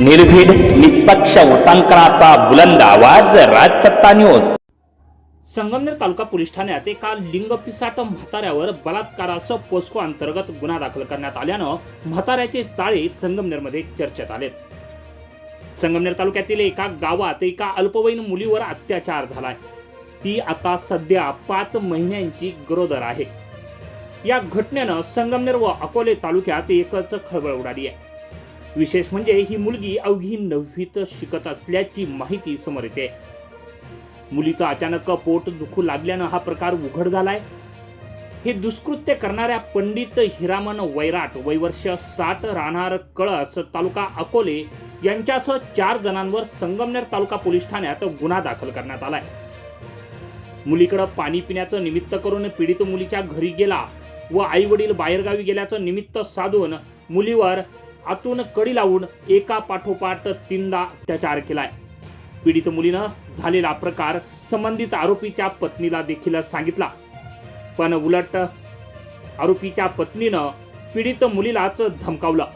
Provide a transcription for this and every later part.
निर्भीड निष्पक्ष उटांकनाचा बुलंद आवाज राजसत्ता न्यूज संगमनेर तालुका पोलीस ठाण्यात एका लिंगपिसाट म्हाताऱ्यावर बलात्कारासह पोस्को अंतर्गत गुन्हा दाखल करण्यात आल्यानं म्हाताऱ्याचे चाळे संगमनेरमध्ये चर्चेत आलेत. संगमनेर तालुक्यातील एका गावात एका अल्पवयीन मुलीवर अत्याचार झालाय. ती आता सध्या पाच महिन्यांची गरोदर आहे. या घटनेनं संगमनेर व अकोले तालुक्यात एकच खळबळ उडाली आहे. विशेष म्हणजे ही मुलगी अवघी नववीत शिकत असल्याची माहिती समोर येते. मुलीचं अचानक पोट दुखू लागल्यानं हा प्रकार उघड झालाय. हे दुष्कृत्य करणाऱ्या पंडित हिरामन वैराट वैवर्ष साठ राहणार कळस तालुका अकोले यांच्यासह चार जणांवर संगमनेर तालुका पोलीस ठाण्यात गुन्हा दाखल करण्यात आलाय. मुलीकडं पाणी पिण्याचं निमित्त करून पीडित मुलीच्या घरी गेला व आई वडील बाहेरगावी गेल्याचं निमित्त साधून मुलीवर आतून कडी लावून एका पाठोपाठ तीनदा अत्याचार केलाय. पीडित मुलीनं झालेला प्रकार संबंधित आरोपीच्या पत्नीला देखील सांगितला. पण उलट आरोपीच्या पत्नीनं पीडित मुलीलाच धमकावलं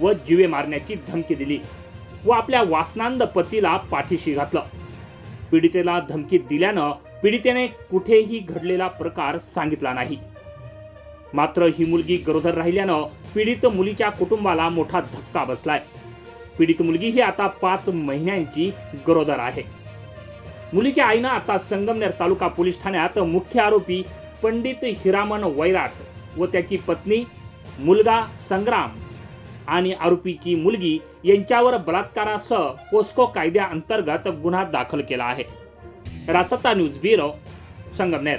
व जीवे मारण्याची धमकी दिली व आपल्या वासनांद पतीला पाठीशी घातलं. पीडितेला धमकी दिल्यानं पीडितेने कुठेही घडलेला प्रकार सांगितला नाही. मात्र ही मुलगी गरोदर राहिल्यानं पीडित मुलीच्या कुटुंबाला मोठा धक्का बसलाय. पीडित मुलगी ही आता पाच महिन्यांची गरोदर आहे. मुलीच्या आईनं आता संगमनेर तालुका पोलीस ठाण्यात मुख्य आरोपी पंडित हिरामन वैराट व त्याची पत्नी मुलगा संग्राम आणि आरोपीची मुलगी यांच्यावर बलात्कारासह पोस्को कायद्याअंतर्गत गुन्हा दाखल केला आहे. रासत्ता news bureau Sangamner.